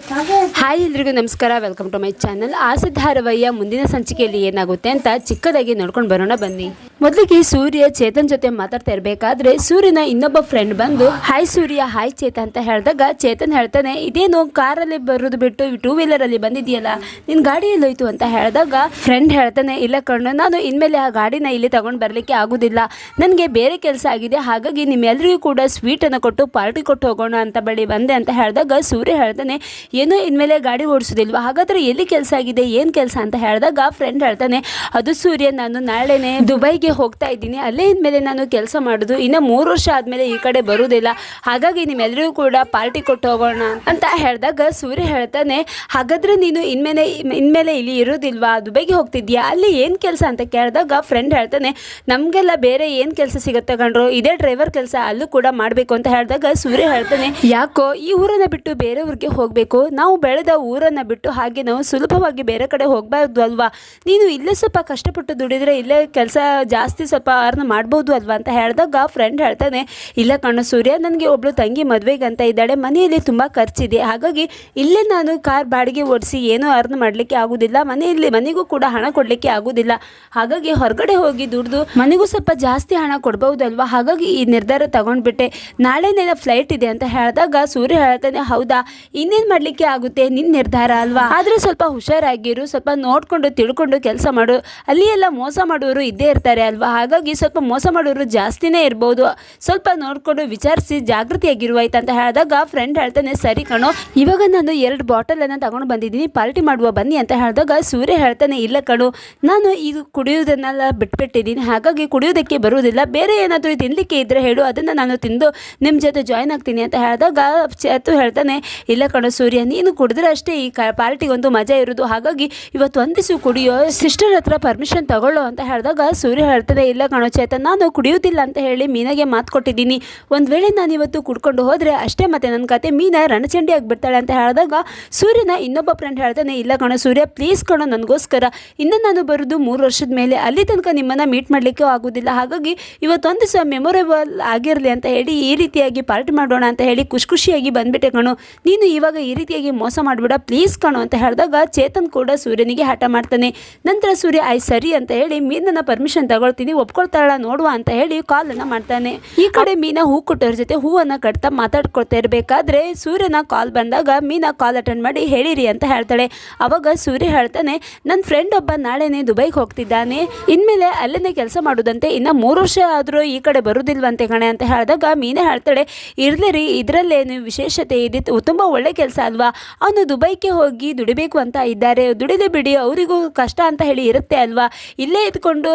Hi ಎಲ್ರಿಗೂ ನಮಸ್ಕಾರ welcome to my channel ಆಸೆ ಧಾರವಯ್ಯ ಮುಂದಿನ ಸಂಚಿಕೆಯಲ್ಲಿ ಏನಾಗುತ್ತೆ ಅಂತ ಚಿಕ್ಕದಾಗಿ ನೋಡ್ಕೊಂಡು ಬರೋಣ ಬನ್ನಿ. ಮೊದಲಿಗೆ ಸೂರ್ಯ ಚೇತನ್ ಜೊತೆ ಮಾತಾಡ್ತಾ ಇರಬೇಕಾದ್ರೆ ಸೂರ್ಯನ ಇನ್ನೊಬ್ಬ ಫ್ರೆಂಡ್ ಬಂದು ಹಾಯ್ ಸೂರ್ಯ ಹಾಯ್ ಚೇತನ್ ಅಂತ ಹೇಳಿದಾಗ ಚೇತನ್ ಹೇಳ್ತಾನೆ, ಇದೇನು ಕಾರಲ್ಲಿ ಬರೋದು ಬಿಟ್ಟು ಟೂ ವೀಲರ್ ಅಲ್ಲಿ ಬಂದಿದೆಯಲ್ಲ, ನಿನ್ ಗಾಡಿ ಎಲ್ಲೋಯ್ತು ಅಂತ ಹೇಳಿದಾಗ ಫ್ರೆಂಡ್ ಹೇಳ್ತಾನೆ, ಇಲ್ಲ ಕಣ್ಣು ನಾನು ಇನ್ಮೇಲೆ ಆ ಗಾಡಿನ ಇಲ್ಲಿ ತಗೊಂಡು ಬರಲಿಕ್ಕೆ ಆಗುದಿಲ್ಲ. ನನಗೆ ಬೇರೆ ಕೆಲಸ ಆಗಿದೆ, ಹಾಗಾಗಿ ನಿಮ್ಮೆಲ್ಲರಿಗೂ ಕೂಡ ಸ್ವೀಟ್ ಅನ್ನು ಕೊಟ್ಟು ಪಾರ್ಟಿ ಕೊಟ್ಟು ಹೋಗೋಣ ಅಂತ ಬಳಿ ಬಂದೆ ಅಂತ ಹೇಳಿದಾಗ ಸೂರ್ಯ ಹೇಳ್ತಾನೆ, ಏನೋ ಇನ್ಮೇಲೆ ಗಾಡಿ ಓಡಿಸೋದಿಲ್ವಾ? ಹಾಗಾದ್ರೆ ಎಲ್ಲಿ ಕೆಲಸ ಆಗಿದೆ, ಏನು ಕೆಲಸ? ಅಂತ ಹೇಳಿದಾಗ ಫ್ರೆಂಡ್ ಹೇಳ್ತಾನೆ, ಅದು ಸೂರ್ಯ, ನಾನು ನಾಳೆನೆ ದುಬೈಗೆ ಹೋಗ್ತಾ ಇದ್ದೀನಿ. ಅಲ್ಲೇ ಇದ್ಮೇಲೆ ನಾನು ಕೆಲಸ ಮಾಡೋದು. ಇನ್ನು ಮೂರು ವರ್ಷ ಆದಮೇಲೆ ಈ ಕಡೆ ಬರುವುದಿಲ್ಲ. ಹಾಗಾಗಿ ನಿಮ್ಮೆಲ್ಲರಿಗೂ ಕೂಡ ಪಾರ್ಟಿ ಕೊಟ್ಟು ಹೋಗೋಣ ಅಂತ ಹೇಳಿದಾಗ ಸೂರ್ಯ ಹೇಳ್ತಾನೆ, ಹಾಗಾದರೆ ನೀನು ಇನ್ಮೇಲೆ ಇನ್ಮೇಲೆ ಇಲ್ಲಿ ಇರೋದಿಲ್ವಾ? ದುಬೈಗೆ ಹೋಗ್ತಿದ್ಯಾ? ಅಲ್ಲಿ ಏನು ಕೆಲಸ? ಅಂತ ಕೇಳಿದಾಗ ಫ್ರೆಂಡ್ ಹೇಳ್ತಾನೆ, ನಮಗೆಲ್ಲ ಬೇರೆ ಏನು ಕೆಲಸ ಸಿಗುತ್ತೆ ಕಣ್ರು? ಇದೇ ಡ್ರೈವರ್ ಕೆಲಸ ಅಲ್ಲೂ ಕೂಡ ಮಾಡಬೇಕು ಅಂತ ಹೇಳಿದಾಗ ಸೂರ್ಯ ಹೇಳ್ತಾನೆ, ಯಾಕೋ ಈ ಊರನ್ನು ಬಿಟ್ಟು ಬೇರೆ ಊರಿಗೆ ಹೋಗಬೇಕು? ನಾವು ಬೆಳೆದ ಊರನ್ನು ಬಿಟ್ಟು ಹಾಗೆ ನಾವು ಸುಲಭವಾಗಿ ಬೇರೆ ಕಡೆ ಹೋಗಬಾರ್ದು ಅಲ್ವಾ? ನೀನು ಇಲ್ಲೇ ಸ್ವಲ್ಪ ಕಷ್ಟಪಟ್ಟು ದುಡಿದ್ರೆ ಇಲ್ಲೇ ಕೆಲಸ ಜಾಸ್ತಿ ಸ್ವಲ್ಪ ಅರ್ನ್ ಮಾಡ್ಬೋದು ಅಲ್ವಾ ಅಂತ ಹೇಳಿದಾಗ ಫ್ರೆಂಡ್ ಹೇಳ್ತಾನೆ, ಇಲ್ಲ ಕಣ್ಣು ಸೂರ್ಯ, ನನಗೆ ಒಬ್ಳು ತಂಗಿ ಮದುವೆಗೆ ಅಂತ ಇದ್ದಾಳೆ, ಮನೆಯಲ್ಲಿ ತುಂಬ ಖರ್ಚಿದೆ. ಹಾಗಾಗಿ ಇಲ್ಲೇ ನಾನು ಕಾರ್ ಬಾಡಿಗೆ ಓಡಿಸಿ ಏನೂ ಅರ್ನ್ ಮಾಡಲಿಕ್ಕೆ ಆಗೋದಿಲ್ಲ. ಮನೆಯಲ್ಲಿ, ಮನೆಗೂ ಕೂಡ ಹಣ ಕೊಡಲಿಕ್ಕೆ ಆಗೋದಿಲ್ಲ. ಹಾಗಾಗಿ ಹೊರಗಡೆ ಹೋಗಿ ದುಡ್ದು ಮನೆಗೂ ಸ್ವಲ್ಪ ಜಾಸ್ತಿ ಹಣ ಕೊಡ್ಬೋದಲ್ವಾ? ಹಾಗಾಗಿ ಈ ನಿರ್ಧಾರ ತಗೊಂಡ್ಬಿಟ್ಟೆ. ನಾಳೆನೇ ಫ್ಲೈಟ್ ಇದೆ ಅಂತ ಹೇಳಿದಾಗ ಸೂರ್ಯ ಹೇಳ್ತಾನೆ, ಹೌದಾ, ಇನ್ನೇನು ಮಾಡಲಿಕ್ಕೆ ಆಗುತ್ತೆ? ನಿನ್ನ ನಿರ್ಧಾರ ಅಲ್ವಾ? ಆದರೂ ಸ್ವಲ್ಪ ಹುಷಾರಾಗಿರು, ಸ್ವಲ್ಪ ನೋಡಿಕೊಂಡು ತಿಳ್ಕೊಂಡು ಕೆಲಸ ಮಾಡು. ಅಲ್ಲಿ ಎಲ್ಲ ಮೋಸ ಮಾಡೋರು ಇದ್ದೇ ಇರ್ತಾರೆ. ಅಲ್ವಾ? ಹಾಗಾಗಿ ಸ್ವಲ್ಪ ಮೋಸ ಮಾಡೋರು ಜಾಸ್ತಿನೇ ಇರ್ಬೋದು. ಸ್ವಲ್ಪ ನೋಡಿಕೊಂಡು ವಿಚಾರಿಸಿ ಜಾಗೃತಿಯಾಗಿರುವ ಆಯ್ತು ಅಂತ ಹೇಳಿದಾಗ ಫ್ರೆಂಡ್ ಹೇಳ್ತಾನೆ, ಸರಿ ಕಣೋ, ಇವಾಗ ನಾನು ಎರಡು ಬಾಟಲ್ ಅನ್ನ ತಗೊಂಡು ಬಂದಿದ್ದೀನಿ ಪಾರ್ಟಿ ಮಾಡುವ ಬನ್ನಿ ಅಂತ ಹೇಳಿದಾಗ ಸೂರ್ಯ ಹೇಳ್ತಾನೆ, ಇಲ್ಲ ಕಣು, ನಾನು ಈಗ ಕುಡಿಯೋದನ್ನೆಲ್ಲ ಬಿಟ್ಬಿಟ್ಟಿದ್ದೀನಿ, ಹಾಗಾಗಿ ಕುಡಿಯೋದಕ್ಕೆ ಬರುವುದಿಲ್ಲ. ಬೇರೆ ಏನಾದರೂ ತಿನ್ನಲಿಕ್ಕೆ ಇದ್ದರೆ ಹೇಳು, ಅದನ್ನು ನಾನು ತಿಂದು ನಿಮ್ಮ ಜೊತೆ ಜಾಯ್ನ್ ಆಗ್ತೀನಿ ಅಂತ ಹೇಳಿದಾಗ ಚೇತು ಹೇಳ್ತಾನೆ, ಇಲ್ಲ ಕಣೋ ಸೂರ್ಯ, ನೀನು ಕುಡಿದ್ರೆ ಅಷ್ಟೇ ಈ ಕ ಪಾರ್ಟಿಗೆ ಒಂದು ಮಜಾ ಇರೋದು. ಹಾಗಾಗಿ ಇವತ್ತು ಒಂದಿಸು ಕುಡಿಯೋ ಸಿಸ್ಟರ್ ಹತ್ರ ಪರ್ಮಿಷನ್ ತಗೊಳ್ಳೋ ಅಂತ ಹೇಳಿದಾಗ ಸೂರ್ಯ ಹೇಳ್ತಾನೆ ಇಲ್ಲ ಕಣೋ ಚೇತನ್, ನಾನು ಕುಡಿಯೋದಿಲ್ಲ ಅಂತ ಹೇಳಿ ಮೀನಾಗೆ ಮಾತು ಕೊಟ್ಟಿದ್ದೀನಿ. ಒಂದು ವೇಳೆ ನಾನು ಇವತ್ತು ಕುಡ್ಕೊಂಡು ಹೋದರೆ ಅಷ್ಟೇ ಮತ್ತೆ ನನ್ನ ಕತೆ ಮೀನಾ ರಣಚಂಡಿ ಆಗಿಬಿಡ್ತಾಳೆ ಅಂತ ಹೇಳಿದಾಗ ಸೂರ್ಯನ ಇನ್ನೊಬ್ಬ ಫ್ರೆಂಡ್ ಹೇಳ್ತಾನೆ, ಇಲ್ಲ ಕಣೋ ಸೂರ್ಯ ಪ್ಲೀಸ್ ಕಣೋ ನನಗೋಸ್ಕರ. ಇನ್ನು ನಾನು ಬರೋದು ಮೂರು ವರ್ಷದ ಮೇಲೆ. ಅಲ್ಲಿ ತನಕ ನಿಮ್ಮನ್ನು ಮೀಟ್ ಮಾಡಲಿಕ್ಕೂ ಆಗೋದಿಲ್ಲ. ಹಾಗಾಗಿ ಇವತ್ತೊಂದು ಸಹ ಮೆಮೊರೇಬಲ್ ಆಗಿರಲಿ ಅಂತ ಹೇಳಿ ಈ ರೀತಿಯಾಗಿ ಪಾರ್ಟಿ ಮಾಡೋಣ ಅಂತ ಹೇಳಿ ಖುಷಿ ಖುಷಿಯಾಗಿ ಬಂದ್ಬಿಟ್ಟೆ ಕಣೋ. ನೀನು ಇವಾಗ ಈ ರೀತಿಯಾಗಿ ಮೋಸ ಮಾಡಿಬಿಡ ಪ್ಲೀಸ್ ಕಣೋ ಅಂತ ಹೇಳಿದಾಗ ಚೇತನ್ ಕೂಡ ಸೂರ್ಯನಿಗೆ ಹಠ ಮಾಡ್ತಾನೆ. ನಂತರ ಸೂರ್ಯ, ಆಯ್ ಸರಿ ಅಂತ ಹೇಳಿ ಮೀನನ್ನು ಪರ್ಮಿಷನ್ ತಗೊಳ್ತೀನಿ ಒಪ್ಕೊಳ್ತಾಳ ನೋಡುವ ಅಂತ ಹೇಳಿ ಕಾಲನ್ನು ಮಾಡ್ತಾನೆ. ಈ ಕಡೆ ಮೀನಾ ಹೂ ಕೊಟ್ಟವ್ರ ಜೊತೆ ಹೂವನ್ನು ಕಟ್ತಾ ಮಾತಾಡ್ಕೊಳ್ತಾ ಇರಬೇಕಾದ್ರೆ ಸೂರ್ಯನ ಕಾಲ್ ಬಂದಾಗ ಮೀನಾ ಕಾಲ್ ಅಟೆಂಡ್ ಮಾಡಿ ಹೇಳಿರಿ ಅಂತ ಹೇಳ್ತಾಳೆ. ಅವಾಗ ಸೂರ್ಯ ಹೇಳ್ತಾನೆ ನನ್ನ ಫ್ರೆಂಡ್ ಒಬ್ಬ ನಾಳೆನೇ ದುಬೈಗೆ ಹೋಗ್ತಿದ್ದಾನೆ. ಇನ್ಮೇಲೆ ಅಲ್ಲೇನೆ ಕೆಲಸ ಮಾಡೋದಂತೆ ಇನ್ನು ಮೂರು ವರ್ಷ ಆದರೂ ಈ ಕಡೆ ಬರೋದಿಲ್ವಂತೆ ಕಣೆ ಅಂತ ಹೇಳಿದಾಗ ಮೀನಾ ಹೇಳ್ತಾಳೆ ಇರ್ಲಿ ರೀ ಇದರಲ್ಲೇನು ವಿಶೇಷತೆ ಇದೆ ತುಂಬ ಒಳ್ಳೆ ಕೆಲಸ ಅಲ್ವಾ? ಅವನು ದುಬೈಗೆ ಹೋಗಿ ದುಡಿಬೇಕು ಅಂತ ಇದ್ದಾರೆ. ದುಡಿದೆ ಬಿಡಿ ಅವರಿಗೂ ಕಷ್ಟ ಅಂತ ಹೇಳಿ ಇರುತ್ತೆ ಅಲ್ವಾ? ಇಲ್ಲೇ ಇದ್ಕೊಂಡು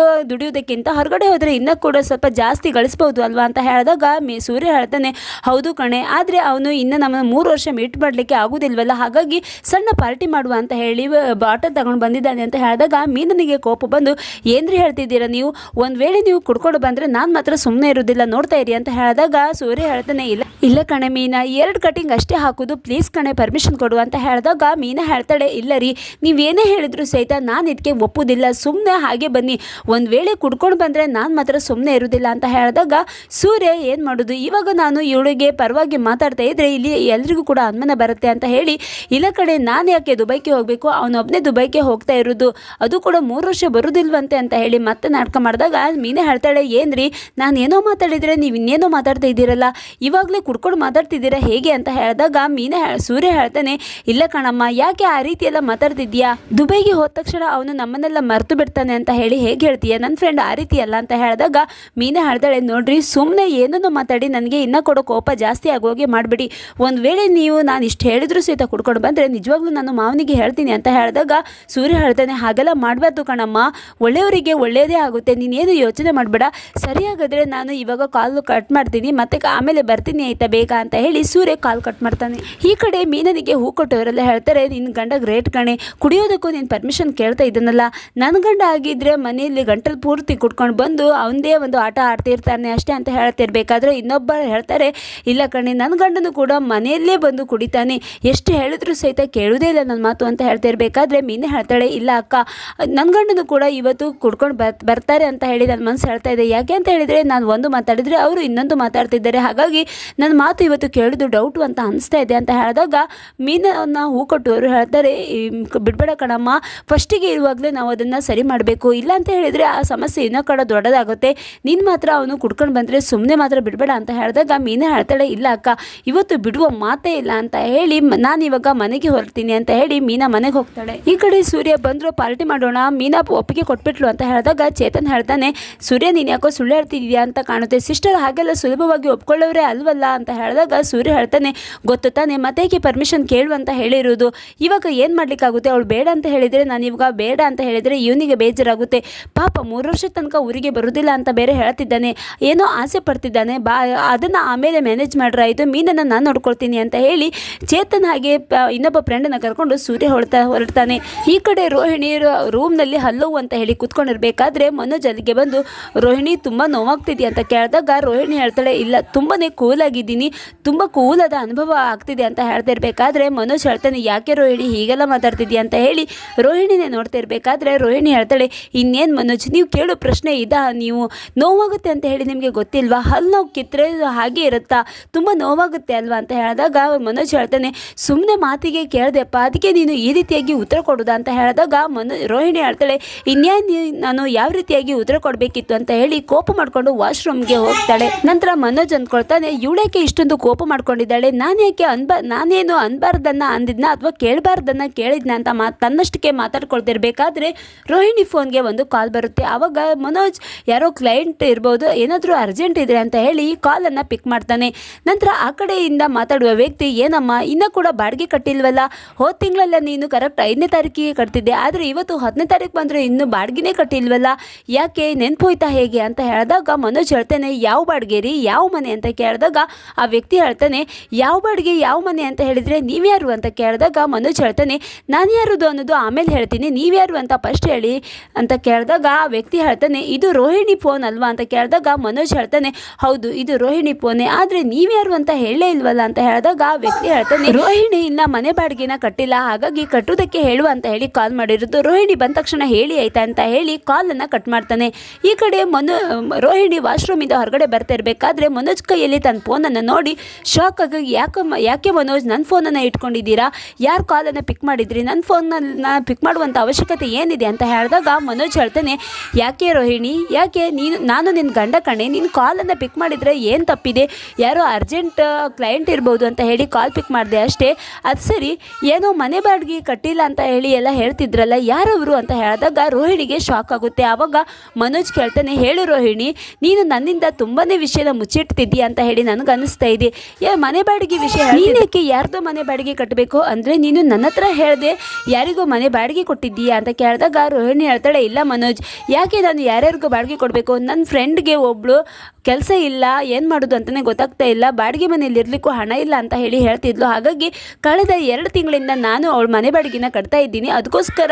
ದುಡಿಯೋದಕ್ಕಿಂತ ಹೊರಗಡೆ ಹೋದರೆ ಇನ್ನೂ ಕೂಡ ಸ್ವಲ್ಪ ಜಾಸ್ತಿ ಗಳಿಸ್ಬೋದು ಅಲ್ವಾ ಅಂತ ಹೇಳಿದಾಗ ಮೇ ಸೂರ್ಯ ಹೇಳ್ತಾನೆ, ಹೌದು ಕಣೆ, ಆದರೆ ಅವನು ಇನ್ನು ನಮ್ಮ ಮೂರು ವರ್ಷ ಮೀಟ್ ಮಾಡಲಿಕ್ಕೆ ಆಗೋದಿಲ್ವಲ್ಲ, ಹಾಗಾಗಿ ಸಣ್ಣ ಪಾರ್ಟಿ ಮಾಡುವ ಅಂತ ಹೇಳಿ ಬಾಟಲ್ ತಗೊಂಡು ಬಂದಿದ್ದಾನೆ ಅಂತ ಹೇಳಿದಾಗ ಮೀನನಿಗೆ ಕೋಪ ಬಂದು, ಏನ್ರಿ ಹೇಳ್ತಿದ್ದೀರಾ ನೀವು? ಒಂದು ವೇಳೆ ನೀವು ಕುಡ್ಕೊಂಡು ಬಂದರೆ ನಾನು ಮಾತ್ರ ಸುಮ್ಮನೆ ಇರೋದಿಲ್ಲ, ನೋಡ್ತಾ ಇರಿ ಅಂತ ಹೇಳಿದಾಗ ಸೂರ್ಯ ಹೇಳ್ತಾನೆ, ಇಲ್ಲ ಇಲ್ಲ ಕಣೆ ಮೀನಾ ಎರಡು ಕಟಿಂಗ್ ಅಷ್ಟೇ ಹಾಕೋದು, ಪ್ಲೀಸ್ ಕಣೆ ಪರ್ಮಿಷನ್ ಕೊಡು ಅಂತ ಹೇಳಿದಾಗ ಮೀನಾ ಹೇಳ್ತಾಳೆ, ಇಲ್ಲ ರೀ ನೀವೇನೇ ಹೇಳಿದ್ರು ಸಹಿತ ನಾನು ಇದಕ್ಕೆ ಒಪ್ಪುದಿಲ್ಲ ಸುಮ್ಮನೆ ಹಾಗೆ ಬನ್ನಿ, ಒಂದು ವೇಳೆ ಕುಡ್ಕೊಂಡು ಬಂದರೆ ನಾನು ಮಾತ್ರ ಸುಮ್ಮನೆ ಇರೋದಿಲ್ಲ ಅಂತ ಹೇಳಿದಾಗ, ಸೂರ್ಯ ಏನು ಮಾಡೋದು? ಇವಾಗ ನಾನು ಇವಳಿಗೆ ಪರವಾಗಿ ಮಾತಾಡ್ತಾ ಇದ್ದರೆ ಇಲ್ಲಿ ಎಲ್ರಿಗೂ ಕೂಡ ಅನುಮಾನ ಬರುತ್ತೆ ಅಂತ ಹೇಳಿ, ಇಲ್ಲ ಕಡೆ ನಾನು ಯಾಕೆ ದುಬೈಗೆ ಹೋಗಬೇಕು? ಅವನೊಬ್ಬನೇ ದುಬೈಗೆ ಹೋಗ್ತಾ ಇರೋದು. ಅದು ಕೂಡ ಮೂರು ವರ್ಷ ಬರೋದಿಲ್ವಂತೆ ಅಂತ ಹೇಳಿ ಮತ್ತೆ ನಾಟಕ ಮಾಡಿದಾಗ, ಮೀನೆ ಹೇಳ್ತಾಳೆ, ಏನ್ರಿ, ನಾನು ಏನೋ ಮಾತಾಡಿದರೆ ನೀವು ಇನ್ನೇನೋ ಮಾತಾಡ್ತಾ ಇದ್ದೀರಲ್ಲ? ಇವಾಗಲೇ ಕುಡ್ಕೊಂಡು ಮಾತಾಡ್ತಿದ್ದೀರಾ ಹೇಗೆ? ಅಂತ ಹೇಳಿದಾಗ, ಮೀನೆ ಸೂರ್ಯ ಹೇಳ್ತಾನೆ, ಇಲ್ಲ ಕಣಮ್ಮ, ಯಾಕೆ ಆ ರೀತಿ ಎಲ್ಲ ಮಾತಾಡ್ತಿದ್ಯಾ ದುಬೈಗೆ ಹೋದ ತಕ್ಷಣ ಅವನು ನಮ್ಮನ್ನೆಲ್ಲ ಮರೆತು ಬಿಡ್ತಾನೆ ಅಂತ ಹೇಳಿ ಹೇಗೆ ಹೇಳ್ತೀಯ? ನನ್ನ ಫ್ರೆಂಡ್ ಆ ರೀತಿ ಅಲ್ಲ ಅಂತ ಹೇಳಿದಾಗ, ಮೀನಾ ಹೇಳ್ದಾಳೆ ನೋಡ್ರಿ ಸುಮ್ಮನೆ ಏನನ್ನು ಮಾತಾಡಿ, ನನಗೆ ಇನ್ನೂ ಕೊಡೋ ಕೋಪ ಜಾಸ್ತಿ ಆಗೋಗೆ ಮಾಡಿಬಿಡಿ. ಒಂದು ವೇಳೆ ನೀವು ನಾನು ಇಷ್ಟು ಹೇಳಿದ್ರು ಸಹಿತ ಕುಡ್ಕೊಂಡು ಬಂದರೆ ನಿಜವಾಗ್ಲೂ ನಾನು ಮಾವನಿಗೆ ಹೇಳ್ತೀನಿ ಅಂತ ಹೇಳಿದಾಗ, ಸೂರ್ಯ ಹೇಳ್ತಾನೆ, ಹಾಗೆಲ್ಲ ಮಾಡಬಾರ್ದು ಕಣಮ್ಮ. ಒಳ್ಳೆಯವರಿಗೆ ಒಳ್ಳೆಯದೇ ಆಗುತ್ತೆ. ನೀನೇನು ಯೋಚನೆ ಮಾಡಬೇಡ. ಸರಿಯಾಗಿದ್ರೆ ನಾನು ಇವಾಗ ಕಾಲು ಕಟ್ ಮಾಡ್ತೀನಿ, ಮತ್ತೆ ಆಮೇಲೆ ಬರ್ತೀನಿ ಆಯ್ತಾ ಬೇಗ ಅಂತ ಹೇಳಿ ಸೂರ್ಯ ಕಾಲ್ ಕಟ್ ಮಾಡ್ತಾನೆ. ಈ ಕಡೆ ಮೀನನಿಗೆ ಹೂ ಕೊಟ್ಟವರೆಲ್ಲ ಹೇಳ್ತಾರೆ ನಿನ್ನ ಗಂಡ ಗ್ರೇಟ್ ಕಣೆ. ಕುಡಿಯೋದಕ್ಕೂ ನೀನು ಪರ್ಮಿಷನ್ ಕೇಳ್ತಾ ಇದ್ದಾನಲ್ಲ. ನನ್ನ ಗಂಡ ಆಗಿದ್ರೆ ಮನೆಯಲ್ಲಿ ಗಂಟಲು ಪೂರ್ತಿ ಪೂರ್ತಿ ಕುಡ್ಕೊಂಡು ಬಂದು ಅವನದೇ ಒಂದು ಆಟ ಆಡ್ತಿರ್ತಾನೆ ಅಷ್ಟೇ ಅಂತ ಹೇಳ್ತಿರ್ಬೇಕಾದ್ರೆ ಇನ್ನೊಬ್ಬರು ಹೇಳ್ತಾರೆ, ಇಲ್ಲ ಕಣೆ ನನ್ನ ಗಂಡನು ಕೂಡ ಮನೆಯಲ್ಲೇ ಬಂದು ಕುಡಿತಾನೆ. ಎಷ್ಟು ಹೇಳಿದ್ರು ಸಹಿತ ಕೇಳುವುದೇ ಇಲ್ಲ ನನ್ನ ಮಾತು ಅಂತ ಹೇಳ್ತಿರ್ಬೇಕಾದ್ರೆ ಮೀನೇ ಹೇಳ್ತಾಳೆ, ಇಲ್ಲ ಅಕ್ಕ ನನ್ನ ಗಂಡನು ಕೂಡ ಇವತ್ತು ಕುಡ್ಕೊಂಡು ಬರ್, ಬರ್ತಾರೆ ಅಂತ ಹೇಳಿ ನನ್ನ ಮನಸ್ಸು ಹೇಳ್ತಾ ಇದೆ. ಯಾಕೆ ಅಂತ ಹೇಳಿದರೆ ನಾನು ಒಂದು ಮಾತಾಡಿದರೆ ಅವರು ಇನ್ನೊಂದು ಮಾತಾಡ್ತಿದ್ದಾರೆ. ಹಾಗಾಗಿ ನನ್ನ ಮಾತು ಇವತ್ತು ಕೇಳಿದ್ದು ಡೌಟು ಅಂತ ಅನಿಸ್ತಾ ಇದೆ ಅಂತ ಹೇಳಿದಾಗ ಮೀನನ್ನು ಹೂ ಕೊಟ್ಟವರು ಹೇಳ್ತಾರೆ ಬಿಡ್ಬೇಡ ಕಣಮ್ಮ ಫಸ್ಟಿಗೆ ಇರುವಾಗಲೇ ನಾವು ಅದನ್ನು ಸರಿ ಮಾಡಬೇಕು. ಇಲ್ಲ ಅಂತ ಹೇಳಿದರೆ ಆ ಸಮಸ್ಯೆ ಇನ್ನೂ ಕಡೆ ದೊಡ್ಡದಾಗುತ್ತೆ. ನೀನು ಮಾತ್ರ ಅವನು ಕುಡ್ಕೊಂಡು ಬಂದರೆ ಸುಮ್ಮನೆ ಮಾತ್ರ ಬಿಡಬೇಡ ಅಂತ ಹೇಳಿದಾಗ ಮೀನೇ ಹೇಳ್ತಾಳೆ ಇಲ್ಲ ಅಕ್ಕ, ಇವತ್ತು ಬಿಡುವ ಮಾತೇ ಇಲ್ಲ ಅಂತ ಹೇಳಿ ನಾನು ಇವಾಗ ಮನೆಗೆ ಹೊರಡ್ತೀನಿ ಅಂತ ಹೇಳಿ ಮೀನಾ ಮನೆಗೆ ಹೋಗ್ತಾಳೆ. ಈ ಕಡೆ ಸೂರ್ಯ ಬಂದರು ಪಾರ್ಟಿ ಮಾಡೋಣ, ಮೀನಾ ಒಪ್ಪಿಗೆ ಕೊಟ್ಬಿಟ್ಲು ಅಂತ ಹೇಳಿದಾಗ ಚೇತನ್ ಹೇಳ್ತಾನೆ, ಸೂರ್ಯ ನೀನು ಯಾಕೋ ಸುಳ್ಳು ಹೇಳ್ತಿದ್ಯಾ ಅಂತ ಕಾಣುತ್ತೆ, ಸಿಸ್ಟರ್ ಹಾಗೆಲ್ಲ ಸುಲಭವಾಗಿ ಒಪ್ಕೊಳ್ಳೋರೇ ಅಲ್ವಲ್ಲ ಅಂತ ಹೇಳಿದಾಗ ಸೂರ್ಯ ಹೇಳ್ತಾನೆ, ಗೊತ್ತು ತಾನೆ ಮತ್ತೇಕೆ ಪರ್ಮಿಷನ್ ಕೇಳು ಅಂತ ಹೇಳಿರೋದು? ಇವಾಗ ಏನು ಮಾಡ್ಲಿಕ್ಕಾಗುತ್ತೆ? ಅವಳು ಬೇಡ ಅಂತ ಹೇಳಿದರೆ ನಾನು ಇವಾಗ ಬೇಡ ಅಂತ ಹೇಳಿದರೆ ಇವನಿಗೆ ಬೇಜಾರಾಗುತ್ತೆ. ಪಾಪ ಮೂರು ವರ್ಷದ ತನಕ ಊರಿಗೆ ಬರೋದಿಲ್ಲ ಅಂತ ಬೇರೆ ಹೇಳ್ತಿದ್ದಾನೆ, ಏನೋ ಆಸೆ ಪಡ್ತಿದ್ದಾನೆ, ಬಾ, ಅದನ್ನು ಆಮೇಲೆ ಮ್ಯಾನೇಜ್ ಮಾಡ್ರಾಯಿತು ಮೀನನ್ನು ನಾನು ನೋಡ್ಕೊಳ್ತೀನಿ ಅಂತ ಹೇಳಿ ಚೇತನ್ ಹಾಗೆ ಇನ್ನೊಬ್ಬ ಫ್ರೆಂಡನ್ನು ಕರ್ಕೊಂಡು ಸೂರ್ಯ ಹೊರಡ್ತಾ, ಹೊರಡ್ತಾನೆ. ಈ ಕಡೆ ರೋಹಿಣಿ ರೂಮ್ನಲ್ಲಿ ಹಲ್ಲೋ ಅಂತ ಹೇಳಿ ಕೂತ್ಕೊಂಡಿರ್ಬೇಕಾದ್ರೆ ಮನೋಜ್ ಅಲ್ಲಿಗೆ ಬಂದು, ರೋಹಿಣಿ ತುಂಬ ನೋವಾಗ್ತಿದೆ ಅಂತ ಕೇಳಿದಾಗ ರೋಹಿಣಿ ಹೇಳ್ತಾಳೆ, ಇಲ್ಲ ತುಂಬಾ ಕೂಲಾಗಿದ್ದೀನಿ ತುಂಬ ಕೂಲಾದ ಅನುಭವ ಆಗ್ತಿದೆ ಅಂತ ಹೇಳ್ತಿರ್ಬೇಕಾದ್ರೆ ಮನೋಜ್ ಹೇಳ್ತಾನೆ, ಯಾಕೆ ರೋಹಿಣಿ ಹೀಗೆಲ್ಲ ಮಾತಾಡ್ತಿದ್ಯಾ? ಅಂತ ಹೇಳಿ ರೋಹಿಣಿನೇ ನೋಡ್ತಿರ್ಬೇಕಾದ್ರೆ ರೋಹಿಣಿ ಹೇಳ್ತಾಳೆ, ಇನ್ನೇನು ಮನೋಜ್, ನೀವು ಕೇಳೋ ಪ್ರಶ್ನೆ ಇದಾ? ನೀವು ನೋವಾಗುತ್ತೆ ಅಂತ ಹೇಳಿ ನಿಮಗೆ ಗೊತ್ತಿಲ್ವಾ? ಹಲ್ಲು ನೋವು ಕಿತ್ತರೆ ಹಾಗೆ ಇರುತ್ತಾ? ತುಂಬ ನೋವಾಗುತ್ತೆ ಅಲ್ವಾ ಅಂತ ಹೇಳಿದಾಗ ಮನೋಜ್ ಹೇಳ್ತಾನೆ ಸುಮ್ಮನೆ ಮಾತಿಗೆ ಕೇಳ್ದೆಪ್ಪ ಅದಕ್ಕೆ ನೀನು ಈ ರೀತಿಯಾಗಿ ಉತ್ತರ ಕೊಡೋದಾ ಅಂತ ಹೇಳಿದಾಗ ಮನೋಜ್ ರೋಹಿಣಿ ಹೇಳ್ತಾಳೆ, ಇನ್ಯಾನು ನಾನು ಯಾವ ರೀತಿಯಾಗಿ ಉತ್ತರ ಕೊಡಬೇಕಿತ್ತು ಅಂತ ಹೇಳಿ ಕೋಪ ಮಾಡಿಕೊಂಡು ವಾಶ್ರೂಮ್ಗೆ ಹೋಗ್ತಾಳೆ. ನಂತರ ಮನೋಜ್ ಅಂದ್ಕೊಳ್ತಾನೆ, ಇವಳೇಕೆ ಇಷ್ಟೊಂದು ಕೋಪ ಮಾಡ್ಕೊಂಡಿದ್ದಾಳೆ? ನಾನು ಯಾಕೆ ಅನ್ಬ, ನಾನೇನು ಅನ್ಬಾರ್ದನ್ನ ಅಂದಿದ್ನ ಅಥವಾ ಕೇಳಬಾರ್ದನ್ನ ಕೇಳಿದ್ನ ಅಂತ ಮಾ, ತನ್ನಷ್ಟಕ್ಕೆ ಮಾತಾಡ್ಕೊಳ್ತಿರ್ಬೇಕಾದ್ರೆ ರೋಹಿಣಿ ಫೋನ್ಗೆ ಒಂದು ಕಾಲ್ ಬರುತ್ತೆ. ಆವಾಗ ಮನೋಜ್, ಯಾರೋ ಕ್ಲೈಂಟ್ ಇರ್ಬೋದು, ಏನಾದರೂ ಅರ್ಜೆಂಟ್ ಇದೆ ಅಂತ ಹೇಳಿ ಕಾಲನ್ನು ಪಿಕ್ ಮಾಡ್ತಾನೆ. ನಂತರ ಆ ಕಡೆಯಿಂದ ಮಾತಾಡುವ ವ್ಯಕ್ತಿ, ಏನಮ್ಮ, ಇನ್ನೂ ಕೂಡ ಬಾಡಿಗೆ ಕಟ್ಟಿಲ್ವಲ್ಲ? ಹೋದ ತಿಂಗಳಲ್ಲ ನೀನು ಕರೆಕ್ಟ್ ಐದನೇ ತಾರೀಕಿಗೆ ಕಟ್ತಿದ್ದೆ. ಆದರೆ ಇವತ್ತು ಹತ್ತನೇ ತಾರೀಕು ಬಂದರೆ ಇನ್ನೂ ಬಾಡಿಗೆನೇ ಕಟ್ಟಿಲ್ವಲ್ಲ? ಯಾಕೆ, ನೆನಪೋಯ್ತಾ ಹೇಗೆ? ಅಂತ ಹೇಳಿದಾಗ ಮನೋಜ್ ಹೇಳ್ತಾನೆ, ಯಾವ ಬಾಡಿಗೆ ರೀ? ಯಾವ ಮನೆ? ಅಂತ ಕೇಳಿದಾಗ ಆ ವ್ಯಕ್ತಿ ಹೇಳ್ತಾನೆ, ಯಾವ ಬಾಡಿಗೆ, ಯಾವ ಮನೆ? ಅಂತ ಹೇಳಿದರೆ ನೀವ್ಯಾರು ಅಂತ ಕೇಳಿದಾಗ ಮನೋಜ್ ಹೇಳ್ತಾನೆ, ನಾನು ಯಾರುದು ಅನ್ನೋದು ಆಮೇಲೆ ಹೇಳ್ತೀನಿ. ನೀವ್ಯಾರು ಅಂತ ಫಸ್ಟ್ ಹೇಳಿ. ಅಂತ ಕೇಳಿದಾಗ ಆ ವ್ಯಕ್ತಿ ಹೇಳ್ತಾನೆ ಇದು ರೋಹಿಣಿ ಫೋನ್ ಅಲ್ವಾ? ಅಂತ ಕೇಳಿದಾಗ ಮನೋಜ್ ಹೇಳ್ತಾನೆ ಹೌದು ಇದು ರೋಹಿಣಿ ಫೋನೇ ಆದರೆ ನೀವ್ಯಾರು ಅಂತ ಹೇಳೇ ಇಲ್ವಲ್ಲ? ಅಂತ ಹೇಳಿದಾಗ ಆ ವ್ಯಕ್ತಿ ಹೇಳ್ತಾನೆ ರೋಹಿಣಿ? ಇನ್ನ ಮನೆ ಬಾಡಿಗೆನ ಕಟ್ಟಿಲ್ಲ. ಹಾಗಾಗಿ ಕಟ್ಟುವುದಕ್ಕೆ ಹೇಳುವ ಅಂತ ಹೇಳಿ ಕಾಲ್ ಮಾಡಿರೋದು. ರೋಹಿಣಿ ಬಂದ ತಕ್ಷಣ ಹೇಳಿ ಆಯ್ತಾ? ಅಂತ ಹೇಳಿ ಕಾಲನ್ನು ಕಟ್ ಮಾಡ್ತಾನೆ. ಈ ಕಡೆ ಮನೋ ರೋಹಿಣಿ ವಾಶ್ರೂಮಿಂದ ಹೊರಗಡೆ ಬರ್ತಾ ಇರಬೇಕಾದ್ರೆ ಮನೋಜ್ ಕೈಯಲ್ಲಿ ತನ್ನ ಫೋನನ್ನು ನೋಡಿ ಶಾಕ್ ಆಗಿ ಯಾಕೆ ಯಾಕೆ ಮನೋಜ್ ನನ್ನ ಫೋನನ್ನು ಇಟ್ಕೊಂಡಿದ್ದೀರಾ? ಯಾರು ಕಾಲನ್ನು ಪಿಕ್ ಮಾಡಿದ್ರಿ? ನನ್ನ ಫೋನನ್ನು ಪಿಕ್ ಮಾಡುವಂಥ ಅವಶ್ಯಕತೆ ಏನಿದೆ? ಅಂತ ಹೇಳಿದಾಗ ಮನೋಜ್ ಹೇಳ್ತಾನೆ ಯಾಕೆ ರೋಹಿಣಿ? ಯಾಕೆ ನೀನು ನಾನು ನಿನ್ನ ಗಂಡ ಕಣೆ ನಿನ್ನ ಕಾಲನ್ನು ಪಿಕ್ ಮಾಡಿದರೆ ಏನು ತಪ್ಪಿದೆ? ಯಾರೋ ಅರ್ಜೆಂಟ್ ಕ್ಲೈಂಟ್ ಇರ್ಬೋದು ಅಂತ ಹೇಳಿ ಕಾಲ್ ಪಿಕ್ ಮಾಡಿದೆ ಅಷ್ಟೇ. ಅದು ಸರಿ ಏನೋ ಮನೆ ಬಾಡಿಗೆ ಕಟ್ಟಿಲ್ಲ ಅಂತ ಹೇಳಿ ಎಲ್ಲ ಹೇಳ್ತಿದ್ರಲ್ಲ ಯಾರವರು ಅಂತ ಹೇಳಿದಾಗ ರೋಹಿಣಿಗೆ ಶಾಕ್ ಆಗುತ್ತೆ. ಆವಾಗ ಮನೋಜ್ ಕೇಳ್ತಾನೆ ಹೇಳು ರೋಹಿಣಿ ನೀನು ನನ್ನಿಂದ ತುಂಬಾ ವಿಷಯನ ಮುಚ್ಚಿಡ್ತಿದ್ದೀಯ ಅಂತ ಹೇಳಿ ನನಗೆ ಅನ್ನಿಸ್ತಾ ಇದೆ. ಯಾ ಮನೆ ಬಾಡಿಗೆ ವಿಷಯ ನೀನೇಕೆ ಯಾರ್ದೋ ಮನೆ ಬಾಡಿಗೆ ಕಟ್ಟಬೇಕು ಅಂದರೆ ನೀನು ನನ್ನ ಹತ್ರ ಹೇಳಿದೆ ಯಾರಿಗೋ ಮನೆ ಬಾಡಿಗೆ ಕೊಟ್ಟಿದ್ದೀಯಾ ಅಂತ ಕೇಳಿದಾಗ ರೋಹಿಣಿ ಹೇಳ್ತಾಳೆ ಇಲ್ಲ ಮನೋಜ್ ಯಾಕೆ ನಾನು ಯಾರ್ಯಾರಿಗೂ ಬಾಡಿಗೆ ಕೊಡಬೇಕು ನನ್ನ ಫ್ರೆಂಡ್ಗೆ ಒಬ್ಳು ಕೆಲಸ ಇಲ್ಲ, ಏನು ಮಾಡೋದು ಅಂತಲೇ ಗೊತ್ತಾಗ್ತಾ ಇಲ್ಲ, ಬಾಡಿಗೆ ಮನೇಲಿ ಇರಲಿಕ್ಕೂ ಹಣ ಇಲ್ಲ ಅಂತ ಹೇಳಿ ಹೇಳ್ತಿದ್ಲು. ಹಾಗಾಗಿ ಕಳೆದ ಎರಡು ತಿಂಗಳಿಂದ ನಾನು ಅವಳ ಮನೆ ಬಾಡಿಗೆನ ಕಟ್ತಾ ಇದ್ದೀನಿ. ಅದಕ್ಕೋಸ್ಕರ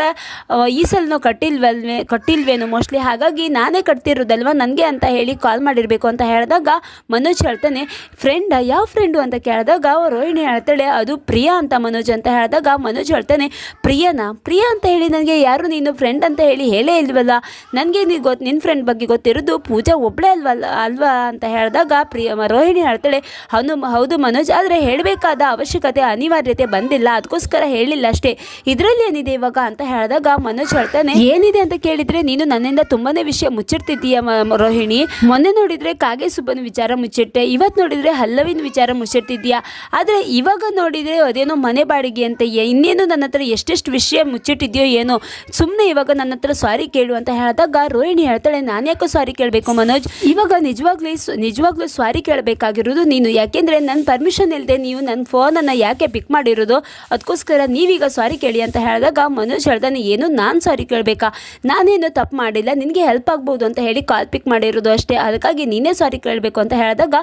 ಈ ಸಲನೂ ಕಟ್ಟಿಲ್ವಲ್ವೇ, ಕಟ್ಟಿಲ್ವೇನೋ ಮೋಸ್ಟ್ಲಿ ಹಾಗಾಗಿ ನಾನೇ ಕಟ್ತಿರೋದಲ್ವ ನನಗೆ ಅಂತ ಹೇಳಿ ಕಾಲ್ ಮಾಡಿರಬೇಕು ಅಂತ ಹೇಳಿದಾಗ ಮನೋಜ್ ಹೇಳ್ತಾನೆ ಫ್ರೆಂಡ ಯಾವ ಫ್ರೆಂಡು ಅಂತ ಕೇಳಿದಾಗ ರೋಹಿಣಿ ಹೇಳ್ತಾಳೆ, ಅದು ಪ್ರಿಯಾ ಅಂತ ಮನೋಜ್ ಅಂತ ಹೇಳಿದಾಗ ಮನೋಜ್ ಹೇಳ್ತಾನೆ, ಪ್ರಿಯನಾ? ಪ್ರಿಯಾ ಅಂತ ಹೇಳಿ ನನಗೆ ಯಾರು ನೀನು ಫ್ರೆಂಡ್ ಅಂತ ಹೇಳಿ ಹೇಳೇ ಇಲ್ವಲ್ಲ? ನನಗೆ ನೀ ಗೊತ್ತು ನಿನ್ನ ಫ್ರೆಂಡ್ ಬಗ್ಗೆ ಗೊತ್ತಿರೋದು ಪೂಜಾ ಒಬ್ಬಳೇ ಅಲ್ವಲ್ಲ ಅಲ್ವಾ ಅಂತ ಹೇಳಿದಾಗ ಪ್ರಿಯ ರೋಹಿಣಿ ಹೇಳ್ತಾಳೆ ಅವನು ಹೌದು ಮನೋಜ್, ಆದರೆ ಹೇಳಬೇಕಾದ ಅವಶ್ಯಕತೆ ಅನಿವಾರ್ಯತೆ ಬಂದಿಲ್ಲ ಅದಕ್ಕೋಸ್ಕರ ಹೇಳಿಲ್ಲ ಅಷ್ಟೇ. ಇದರಲ್ಲಿ ಏನಿದೆ ಇವಾಗ? ಅಂತ ಹೇಳಿದಾಗ ಮನೋಜ್ ಹೇಳ್ತಾನೆ, ಏನಿದೆ ಅಂತ ಕೇಳಿದರೆ ನೀನು ನನ್ನಿಂದ ತುಂಬಾನೇ ವಿಷಯ ಮುಚ್ಚಿಡ್ತಿದ್ದೀಯ ಮ- ಮ- ರೋಹಿಣಿ. ಮೊನ್ನೆ ನೋಡಿದರೆ ಕಾಗೆ ಸುಬ್ಬನ ವಿಚಾರ ಮುಚ್ಚಿಟ್ಟೆ ಇವತ್ತು ನೋಡಿದರೆ ಹಲ್ಲವಿನ ವಿಚಾರ ಮುಚ್ಚಿರ್ತಿದ್ದೀಯಾ ಆದರೆ ಇವಾಗ ನೋಡಿದರೆ ಅದೇನೋ ಮನೆ ಬಾಡಿಗೆ ಅಂತ ಇನ್ನೇನು ನನ್ನ ಹತ್ರ ಎಷ್ಟೆಷ್ಟು ವಿಷಯ ಮುಚ್ಚಿಟ್ಟಿದೆಯೋ ಏನೋ. ಸುಮ್ಮನೆ ಇವಾಗ ನನ್ನ ಹತ್ರ ಸಾರಿ ಕೇಳು ಅಂತ ಹೇಳಿದಾಗ ರೋಹಿಣಿ ಹೇಳ್ತಾಳೆ, ನಾನು ಯಾಕೋ ಸಾರಿ ಕೇಳಬೇಕು ಮನೋಜ್? ಇವಾಗ ನಿಜವಾಗ್ಲೂ ನಿಜವಾಗ್ಲೂ ಸಾರಿ ಕೇಳಬೇಕಾಗಿರೋದು ನೀನು. ಯಾಕೆಂದರೆ ನನ್ನ ಪರ್ಮಿಷನ್ ಇಲ್ಲದೆ ನೀವು ನನ್ನ ಫೋನನ್ನು ಯಾಕೆ ಪಿಕ್ ಮಾಡಿರೋದು? ಅದಕ್ಕೋಸ್ಕರ ನೀವೀಗ ಸಾರಿ ಕೇಳಿ ಅಂತ ಹೇಳಿದಾಗ ಮನೋಜ್ ಹೇಳ್ದಾನೆ, ಏನು, ನಾನು ಸಾರಿ ಕೇಳಬೇಕಾ? ನಾನೇನು ತಪ್ಪು ಮಾಡಿಲ್ಲ. ನಿನಗೆ ಹೆಲ್ಪ್ ಆಗ್ಬೋದು ಅಂತ ಹೇಳಿ ಕಾಲ್ ಪಿಕ್ ಮಾಡಿರೋದು ಅಷ್ಟೇ. ಅದಕ್ಕಾಗಿ ನೀನೇ ಸಾರಿ ಕೇಳಬೇಕು ಅಂತ ಹೇಳಿದಾಗ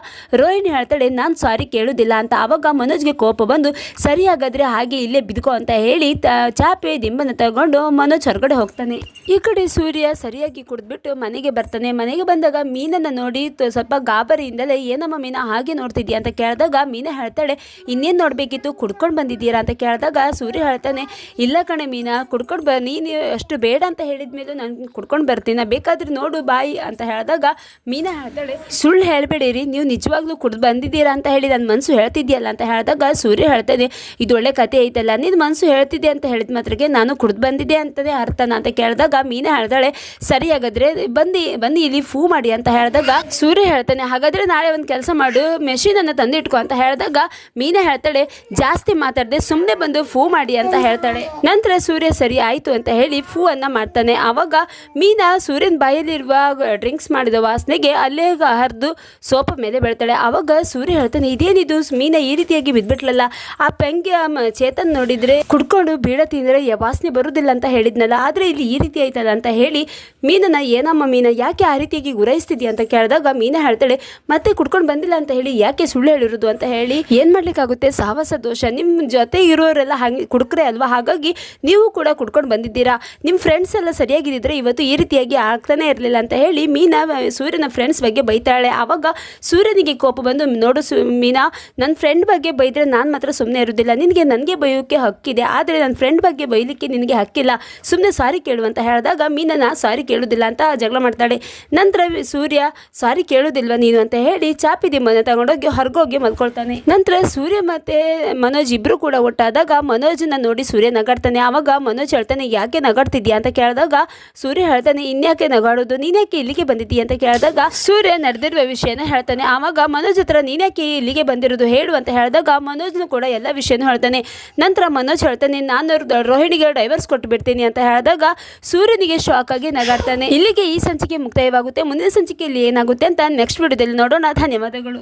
ರೋಹಿಣಿ ಹೇಳ್ತಾಳೆ, ನಾನು ಸಾರಿ ಕೇಳೋದಿಲ್ಲ ಅಂತ. ಆವಾಗ ಮನೋಜ್ಗೆ ಕೋಪ ಬಂದು ಸರಿ ಹಾಗಾದರೆ ಹಾಗೆ ಇಲ್ಲೇ ಬಿದ್ಕೋ ಅಂತ ಹೇಳಿ ಚಾಪೆ ದಿಂಬನ್ನು ತಗೊಂಡು ಮನೋಜ್ ಹೊರಗಡೆ ಹೋಗ್ತಾನೆ. ಈ ಕಡೆ ಸೂರ್ಯ ಸರಿಯಾಗಿ ಕುಡಿದ್ಬಿಟ್ಟು ಮನೆಗೆ ಬರ್ತಾನೆ. ಮನೆಗೆ ಬಂದಾಗ ಮೀನನ್ನು ನೋಡಿ ಸ್ವಲ್ಪ ಗಾಬರಿಯಿಂದಲೇ ಏನಮ್ಮ ಮೀನ ಹಾಗೆ ನೋಡ್ತಿದ್ಯಾ? ಅಂತ ಕೇಳಿದಾಗ ಮೀನ ಹೇಳ್ತಾಳೆ, ಇನ್ನೇನು ನೋಡಬೇಕಿತ್ತು? ಕುಡ್ಕೊಂಡು ಬಂದಿದ್ದೀರಾ? ಅಂತ ಕೇಳಿದಾಗ ಸೂರ್ಯ ಹೇಳ್ತಾನೆ, ಇಲ್ಲ ಕಣೆ ಮೀನಾ, ಕುಡ್ಕೊಂಡು ಬ, ನೀನು ಅಷ್ಟು ಬೇಡ ಅಂತ ಹೇಳಿದ ಮೇಲೆ ನಾನು ಕುಡ್ಕೊಂಡು ಬರ್ತೀನ. ಬೇಕಾದ್ರೆ ನೋಡು ಬಾಯಿ ಅಂತ ಹೇಳಿದಾಗ ಮೀನ ಹೇಳ್ತಾಳೆ, ಸುಳ್ಳು ಹೇಳಬೇಡಿರಿ ನೀವು ನಿಜವಾಗ್ಲೂ ಕುಡ್ದು ಬಂದಿದ್ದೀರಾ ಅಂತ ಹೇಳಿ ನನ್ನ ಮನಸ್ಸು ಹೇಳ್ತಿದ್ಯಲ್ಲ? ಅಂತ ಹೇಳಿದಾಗ ಸೂರ್ಯ ಹೇಳ್ತಾನೆ, ಇದು ಒಳ್ಳೆ ಕತೆ ಐತಲ್ಲ ನಿನ್ನ ಮನಸ್ಸು ಹೇಳ್ತಿದ್ದೆ ಅಂತ ಹೇಳಿದ ಮಾತ್ರಕ್ಕೆ ನಾನು ಕುಡ್ದು ಬಂದಿದ್ದೆ ಅಂತಲೇ ಅರ್ಥನ? ಅಂತ ಕೇಳಿದಾಗ ಮೀನ ಹೇಳ್ತಾಳೆ, ಸರಿ ಹಾಗಾದ್ರೆ ಬಂದು, ಬಂದಿ ಇಲ್ಲಿ ಫೂ ಮಾಡಿ ಅಂತ ಹೇಳಿದಾಗ ಸೂರ್ಯ ಹೇಳ್ತಾನೆ, ಹಾಗಾದ್ರೆ ನಾಳೆ ಒಂದು ಕೆಲಸ ಮಾಡು ಮೆಷಿನನ್ನು ತಂದಿಟ್ಕೊ ಅಂತ ಹೇಳಿದಾಗ ಮೀನಾ ಹೇಳ್ತಾಳೆ, ಜಾಸ್ತಿ ಮಾತಾಡದೆ ಸುಮ್ಮನೆ ಬಂದು ಫೂ ಮಾಡಿ ಅಂತ ಹೇಳ್ತಾಳೆ. ನಂತರ ಸೂರ್ಯ, ಸರಿ ಆಯಿತು ಅಂತ ಹೇಳಿ ಫೂ ಅನ್ನ ಮಾಡ್ತಾನೆ. ಆವಾಗ ಮೀನಾ ಸೂರ್ಯನ ಬಾಯಲ್ಲಿರುವ ಡ್ರಿಂಕ್ಸ್ ಮಾಡಿದ ವಾಸನೆಗೆ ಅಲ್ಲೇ ಹರಿದು ಸೋಪ ಮೇಲೆ ಬೆಳ್ತಾಳೆ. ಆವಾಗ ಸೂರ್ಯ ಹೇಳ್ತಾನೆ, ಇದೇನಿದು? ಮೀನಾ ಈ ರೀತಿಯಾಗಿ ಬಿದ್ಬಿಟ್ಲಲ್ಲ, ಆ ಪೆಂಗೆ ಚೇತನ್ ನೋಡಿದ್ರೆ ಕುಡ್ಕೊಂಡು ಬೀಡ ತಿಂದರೆ ವಾಸನೆ ಬರುವುದಿಲ್ಲ ಅಂತ ಹೇಳಿದ್ನಲ್ಲ, ಆದರೆ ಇಲ್ಲಿ ಈ ರೀತಿ ಆಯ್ತಲ್ಲ ಅಂತ ಹೇಳಿ ಮೀನನ್ನ, ಏನಮ್ಮ ಮೀನ, ಯಾಕೆ ಆ ರೀತಿಯಾಗಿ ಗುರೈಸ್ತಿದ್ಯಾ ಅಂತ ಕೇಳಿದಾಗ ಮೀನ ಹೇಳ್ತಾಳೆ, ಮತ್ತೆ ಕುಡ್ಕೊಂಡು ಬಂದಿಲ್ಲ ಅಂತ ಹೇಳಿ, ಯಾಕೆ ಸುಳ್ಳು ಹೇಳಿರೋದು? ಅಂತ ಹೇಳಿ, ಏನ್ ಮಾಡ್ಲಿಕ್ಕಾಗುತ್ತೆ? ಸಾಹಸ ದೋಷ ನಿಮ್ಮ ಜೊತೆ ಇರೋರೆಲ್ಲ ಹಂಗೆ ಕುಡ್ಕ್ರೆ ಅಲ್ವಾ? ಹಾಗಾಗಿ ನೀವು ಕೂಡ ಕುಡ್ಕೊಂಡು ಬಂದಿದ್ದೀರಾ? ನಿಮ್ಮ ಫ್ರೆಂಡ್ಸ್ ಎಲ್ಲ ಸರಿಯಾಗಿದ್ದರೆ ಇವತ್ತು ಈ ರೀತಿಯಾಗಿ ಆಗ್ತಾನೆ ಇರಲಿಲ್ಲ ಅಂತ ಹೇಳಿ ಮೀನಾ, ಸೂರ್ಯನ ಫ್ರೆಂಡ್ಸ್ ಬಗ್ಗೆ ಬೈತಾಳೆ. ಆವಾಗ ಸೂರ್ಯನಿಗೆ ಕೋಪ ಬಂದು, ನೋಡು ಸು, ಮೀನಾ ನನ್ನ ಫ್ರೆಂಡ್ ಬಗ್ಗೆ ಬೈದ್ರೆ ನಾನು ಮಾತ್ರ ಸುಮ್ಮನೆ ಇರೋದಿಲ್ಲ. ನಿನಗೆ ನನಗೆ ಬೈಯೋಕ್ಕೆ ಹಕ್ಕಿದೆ. ಆದರೆ ನನ್ನ ಫ್ರೆಂಡ್ ಬಗ್ಗೆ ಬೈಲಿಕ್ಕೆ ನಿನಗೆ ಹಕ್ಕಿಲ್ಲ. ಸುಮ್ಮನೆ ಸಾರಿ ಕೇಳು ಅಂತ ಹೇಳಿದಾಗ ಮೀನನ್ನ ಸಾರಿ ಕೇಳೋದಿಲ್ಲ ಅಂತ ಜಗಳ ಮಾಡ್ತಾಳೆ. ನಂತರ ಸೂರ್ಯ, ಸಾರಿ ಕೇಳೋದಿಲ್ವ ನೀನು? ಅಂತ ಹೇಳಿ ಚಾಪಿ ದಿಂಬನ ತಗೊಂಡೋಗಿ ಹೊರಗೋಗಿ ಮಲ್ಕೊಳ್ತಾನೆ. ನಂತರ ಸೂರ್ಯ ಮತ್ತೆ ಮನೋಜ್ ಇಬ್ರು ಕೂಡ ಒಟ್ಟಾದಾಗ ಮನೋಜ್ನ ನೋಡಿ ಸೂರ್ಯ ನಗಾಡ್ತಾನೆ. ಆವಾಗ ಮನೋಜ್ ಹೇಳ್ತಾನೆ, ಯಾಕೆ ನಗಾಡ್ತಿದ್ಯಾ ಅಂತ ಕೇಳಿದಾಗ ಸೂರ್ಯ ಹೇಳ್ತಾನೆ, ಇನ್ಯಾಕೆ ನಗಾಡೋದು? ನೀನ್ಯಾಕೆ ಇಲ್ಲಿಗೆ ಬಂದಿದ್ದೀಯ? ಅಂತ ಕೇಳಿದಾಗ ಸೂರ್ಯ ನಡೆದಿರುವ ವಿಷಯನ ಹೇಳ್ತಾನೆ. ಆವಾಗ ಮನೋಜ್ ಹತ್ರ, ನೀನ್ಯಾಕೆ ಇಲ್ಲಿಗೆ ಬಂದಿರೋದು? ಹೇಳು ಅಂತ ಹೇಳಿದಾಗ ಮನೋಜ್ನು ಕೂಡ ಎಲ್ಲ ವಿಷಯನೂ ಹೇಳ್ತಾನೆ. ನಂತರ ಮನೋಜ್ ಹೇಳ್ತಾನೆ ನಾನು ರೋಹಿಣಿಗೆ ಡೈವರ್ಸ್ ಕೊಟ್ಟು ಬಿಡ್ತೀನಿ ಅಂತ ಹೇಳಿದಾಗ ಸೂರ್ಯನಿಗೆ ಶಾಕ್ ಆಗಿ ನಗಾಡ್ತಾನೆ. ಇಲ್ಲಿಗೆ ಈ ಸಂಚಿಕೆ ಮುಕ್ತಾಯವಾಗುತ್ತೆ. ಮುಂದಿನ ಸಂಚಿಕೆಯಲ್ಲಿ ಏನಾಗುತ್ತೆ ಅಂತ ನೆಕ್ಸ್ಟ್ ವಿಡಿಯೋದಲ್ಲಿ ನೋಡೋಣ. ಧನ್ಯವಾದಗಳು.